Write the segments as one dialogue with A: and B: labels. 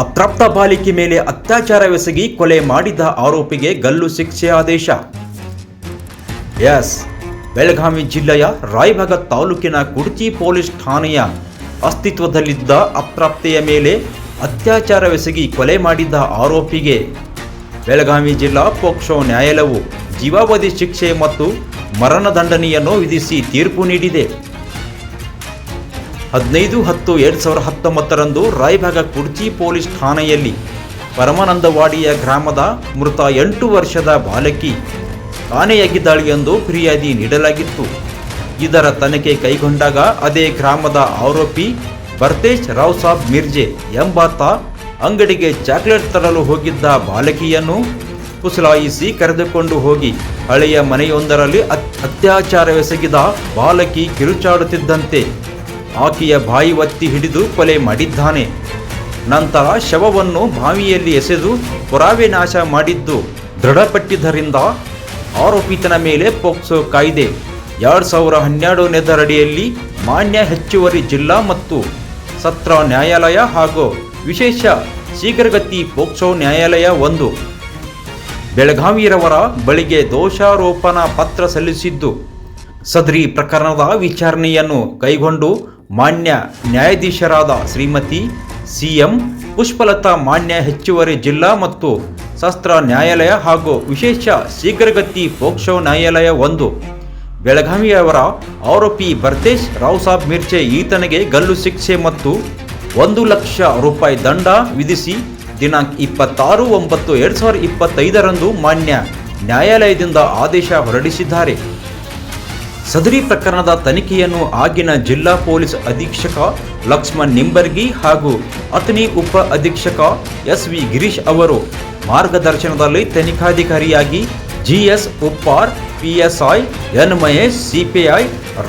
A: ಅಪ್ರಾಪ್ತ ಬಾಲಿಕೆ ಮೇಲೆ ಅತ್ಯಾಚಾರವೆಸಗಿ ಕೊಲೆ ಮಾಡಿದ್ದ ಆರೋಪಿಗೆ ಗಲ್ಲು ಶಿಕ್ಷೆ ಆದೇಶ. ಎಸ್, ಬೆಳಗಾವಿ ಜಿಲ್ಲೆಯ ರಾಯಭಾಗ ತಾಲೂಕಿನ ಕುಡ್ಚಿ ಪೊಲೀಸ್ ಠಾಣೆಯ ಅಸ್ತಿತ್ವದಲ್ಲಿದ್ದ ಅಪ್ರಾಪ್ತೆಯ ಮೇಲೆ ಅತ್ಯಾಚಾರವೆಸಗಿ ಕೊಲೆ ಮಾಡಿದ್ದ ಆರೋಪಿಗೆ ಬೆಳಗಾವಿ ಜಿಲ್ಲಾ ಪೋಕ್ಸೋ ನ್ಯಾಯಾಲಯವು ಜೀವಾವಧಿ ಶಿಕ್ಷೆ ಮತ್ತು ಮರಣದಂಡನೆಯನ್ನು ವಿಧಿಸಿ ತೀರ್ಪು ನೀಡಿದೆ. ಹದಿನೈದು ಹತ್ತು ಎರಡು ಸಾವಿರದ ಹತ್ತೊಂಬತ್ತರಂದು ರಾಯಭಾಗ ಕುಡ್ಚಿ ಪೊಲೀಸ್ ಠಾಣೆಯಲ್ಲಿ ಪರಮಾನಂದವಾಡಿಯ ಗ್ರಾಮದ ಮೃತ ಎಂಟು ವರ್ಷದ ಬಾಲಕಿ ಆನೆಯಾಗಿದ್ದಾಳೆ ಎಂದು ಫಿರ್ಯಾದಿ ನೀಡಲಾಗಿತ್ತು. ಇದರ ತನಿಖೆ ಕೈಗೊಂಡಾಗ ಅದೇ ಗ್ರಾಮದ ಆರೋಪಿ ಭರ್ತೇಶ್ ರಾವ್ ಸಾಬ್ ಮಿರ್ಜೆ ಎಂಬಾತ ಅಂಗಡಿಗೆ ಚಾಕ್ಲೇಟ್ ತರಲು ಹೋಗಿದ್ದ ಬಾಲಕಿಯನ್ನು ಕುಸಲಾಯಿಸಿ ಕರೆದುಕೊಂಡು ಹೋಗಿ ಹಳೆಯ ಮನೆಯೊಂದರಲ್ಲಿ ಅತ್- ಅತ್ಯಾಚಾರವೆಸಗಿದ ಬಾಲಕಿ ಕಿರುಚಾಡುತ್ತಿದ್ದಂತೆ ಆಕೆಯ ಬಾಯಿ ಒತ್ತಿ ಹಿಡಿದು ಕೊಲೆ ಮಾಡಿದ್ದಾನೆ. ನಂತರ ಶವವನ್ನು ಬಾವಿಯಲ್ಲಿ ಎಸೆದು ಪುರಾವೆ ನಾಶ ಮಾಡಿದ್ದು ದೃಢಪಟ್ಟಿದ್ದರಿಂದ ಆರೋಪಿತನ ಮೇಲೆ ಪೋಕ್ಸೋ ಕಾಯ್ದೆ. ಎರಡು ಸಾವಿರ ಹನ್ನೆರಡನೇದರಡಿಯಲ್ಲಿ ಮಾನ್ಯ ಹೆಚ್ಚುವರಿ ಜಿಲ್ಲಾ ಮತ್ತು ಸತ್ರ ನ್ಯಾಯಾಲಯ ಹಾಗೂ ವಿಶೇಷ ಶೀಘ್ರಗತಿ ಪೋಕ್ಸೋ ನ್ಯಾಯಾಲಯ ಒಂದು. ಬೆಳಗಾವಿರವರ ಬಳಿಗೆ ದೋಷಾರೋಪಣಾ ಪತ್ರ ಸಲ್ಲಿಸಿದ್ದು. ಸದರಿ ಪ್ರಕರಣದ ವಿಚಾರಣೆಯನ್ನು ಕೈಗೊಂಡು ಮಾನ್ಯ ನ್ಯಾಯಾಧೀಶರಾದ ಶ್ರೀಮತಿ ಸಿಎಂ ಪುಷ್ಪಲತಾ ಮಾನ್ಯ ಹೆಚ್ಚುವರಿ ಜಿಲ್ಲಾ ಮತ್ತು ಶಸ್ತ್ರ ನ್ಯಾಯಾಲಯ ಹಾಗೂ ವಿಶೇಷ ಶೀಘ್ರಗತಿ ಪೋಕ್ಸೋ ನ್ಯಾಯಾಲಯ ಒಂದು. ಬೆಳಗಾವಿಯವರ ಆರೋಪಿ ಭರ್ತೇಶ್ ರಾವ್ ಸಾಬ್ ಮಿರ್ಚೆ ಈತನಿಗೆ ಗಲ್ಲು ಶಿಕ್ಷೆ ಮತ್ತು ಒಂದು ಲಕ್ಷ ರೂಪಾಯಿ ದಂಡ ವಿಧಿಸಿ ದಿನಾಂಕ ಇಪ್ಪತ್ತಾರು ಒಂಬತ್ತು ಎರಡು ಸಾವಿರದ ಇಪ್ಪತ್ತೈದರಂದು ಮಾನ್ಯ ನ್ಯಾಯಾಲಯದಿಂದ ಆದೇಶ ಹೊರಡಿಸಿದ್ದಾರೆ. ಸದರಿ ಪ್ರಕರಣದ ತನಿಖೆಯನ್ನು ಆಗಿನ ಜಿಲ್ಲಾ ಪೊಲೀಸ್ ಅಧೀಕ್ಷಕ ಲಕ್ಷ್ಮಣ್ ನಿಂಬರ್ಗಿ ಹಾಗೂ ಅತನಿ ಉಪ ಅಧೀಕ್ಷಕ ಎಸ್ ವಿ ಗಿರೀಶ್ ಅವರು ಮಾರ್ಗದರ್ಶನದಲ್ಲಿ ತನಿಖಾಧಿಕಾರಿಯಾಗಿ GS Uppar PSI N Mahesh CPI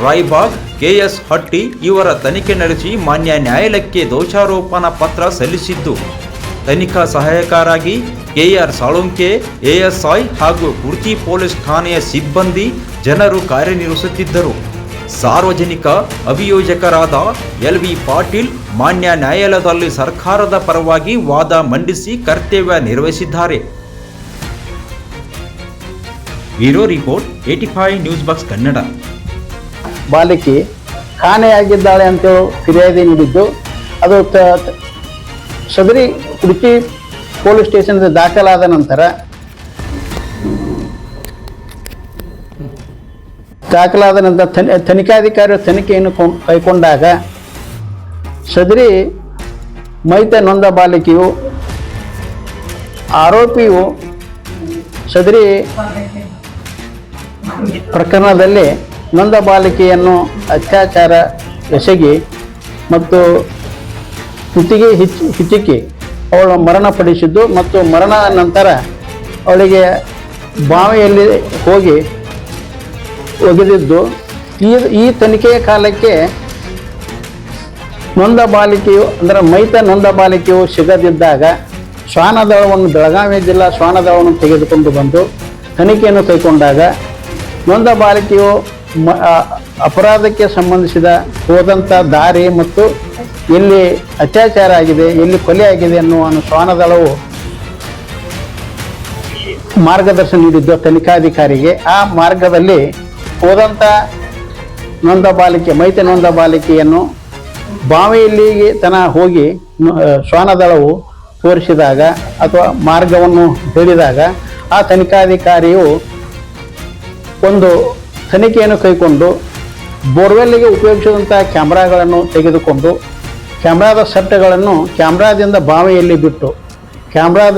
A: Raibag KS Hatti ಇವರ ತನಿಖೆ ನಡೆಸಿ ಮಾನ್ಯ ನ್ಯಾಯಾಲಯಕ್ಕೆ ದೋಷಾರೋಪಣಾ ಪತ್ರ ಸಲ್ಲಿಸಿದ್ದು. ತನಿಖಾ ಸಹಾಯಕರಾಗಿ ಕೆಆರ್ ಸಾಳುಂಕೆ ಎಎಸ್ಐ ಹಾಗೂ ಕುರ್ಚಿ ಪೊಲೀಸ್ ಠಾಣೆಯ ಸಿಬ್ಬಂದಿ ಜನರು ಕಾರ್ಯನಿರ್ವಹಿಸುತ್ತಿದ್ದರು. ಸಾರ್ವಜನಿಕ ಅಭಿಯೋಜಕರಾದ ಎಲ್ ವಿ ಪಾಟೀಲ್ ಮಾನ್ಯ ನ್ಯಾಯಾಲಯದಲ್ಲಿ ಸರ್ಕಾರದ ಪರವಾಗಿ ವಾದ ಮಂಡಿಸಿ ಕರ್ತವ್ಯ ನಿರ್ವಹಿಸಿದ್ದಾರೆ. Bureau report eighty five news box Kannada.
B: ಬಾಲಕಿ ಕಾಣೆಯಾಗಿದ್ದಾಳೆ ಅಂತ ಫಿರ್ಯಾದಿ ನೀಡಿದ್ದು, ಅದು ಸದರಿ ಉಡುಪಿ ಪೊಲೀಸ್ ಸ್ಟೇಷನ್ ದಾಖಲಾದ ನಂತರ ದಾಖಲಾದ ನಂತರ ತನಿಖಾಧಿಕಾರಿ ತನಿಖೆಯನ್ನು ಕೈಗೊಂಡಾಗ ಸದರಿ ಮೈತ ನೊಂದ ಬಾಲಿಕೆಯು ಆರೋಪಿಯು ಸದರಿ ಪ್ರಕರಣದಲ್ಲಿ ನೊಂದ ಬಾಲಿಕೆಯನ್ನು ಅತ್ಯಾಚಾರ ಎಸಗಿ ಮತ್ತು ಕುತ್ತಿಗೆ ಹಿಚ್, ಹಿಚಿಕಿ ಅವಳು ಮರಣಪಡಿಸಿದ್ದು ಮತ್ತು ಮರಣ ನಂತರ ಅವಳಿಗೆ ಬಾವಿಯಲ್ಲಿ ಹೋಗಿ ಒಗೆದಿದ್ದು. ಈ ಈ ತನಿಖೆಯ ಕಾಲಕ್ಕೆ ನೊಂದ ಬಾಲಿಕೆಯು ಅಂದರೆ ಮೈತ ನೊಂದ ಬಾಲಿಕೆಯು ಸಿಗದಿದ್ದಾಗ ಶ್ವಾನದಳವನ್ನು, ಬೆಳಗಾವಿ ಜಿಲ್ಲಾ ಶ್ವಾನದಳವನ್ನು ತೆಗೆದುಕೊಂಡು ಬಂದು ತನಿಖೆಯನ್ನು ಕೈಗೊಂಡಾಗ ನೊಂದ ಬಾಲಿಕೆಯು ಅಪರಾಧಕ್ಕೆ ಸಂಬಂಧಿಸಿದ ಹೋದಂಥ ದಾರಿ ಮತ್ತು ಎಲ್ಲಿ ಅತ್ಯಾಚಾರ ಆಗಿದೆ, ಎಲ್ಲಿ ಕೊಲೆ ಆಗಿದೆ ಅನ್ನುವ ಶ್ವಾನದಳವು ಮಾರ್ಗದರ್ಶನ ನೀಡಿದ್ದು ತನಿಖಾಧಿಕಾರಿಗೆ. ಆ ಮಾರ್ಗದಲ್ಲಿ ಹೋದಂಥ ನೊಂದ ಬಾಲಿಕೆ, ಮೈತ್ರಿ ನೊಂದ ಬಾಲಿಕೆಯನ್ನು ಬಾವಿಯಲ್ಲಿ ತನ ಹೋಗಿ ಶ್ವಾನದಳವು ತೋರಿಸಿದಾಗ ಅಥವಾ ಮಾರ್ಗವನ್ನು ಹೇಳಿದಾಗ ಆ ತನಿಖಾಧಿಕಾರಿಯು ಒಂದು ತನಿಖೆಯನ್ನು ಕೈಗೊಂಡು ಬೋರ್ವೆಲ್ಗೆ ಉಪಯೋಗಿಸಿದಂಥ ಕ್ಯಾಮ್ರಾಗಳನ್ನು ತೆಗೆದುಕೊಂಡು ಕ್ಯಾಮ್ರಾದ ಸೆಟ್ಗಳನ್ನು ಕ್ಯಾಮ್ರಾದಿಂದ ಬಾವಿಯಲ್ಲಿ ಬಿಟ್ಟು ಕ್ಯಾಮ್ರಾದಲ್ಲಿ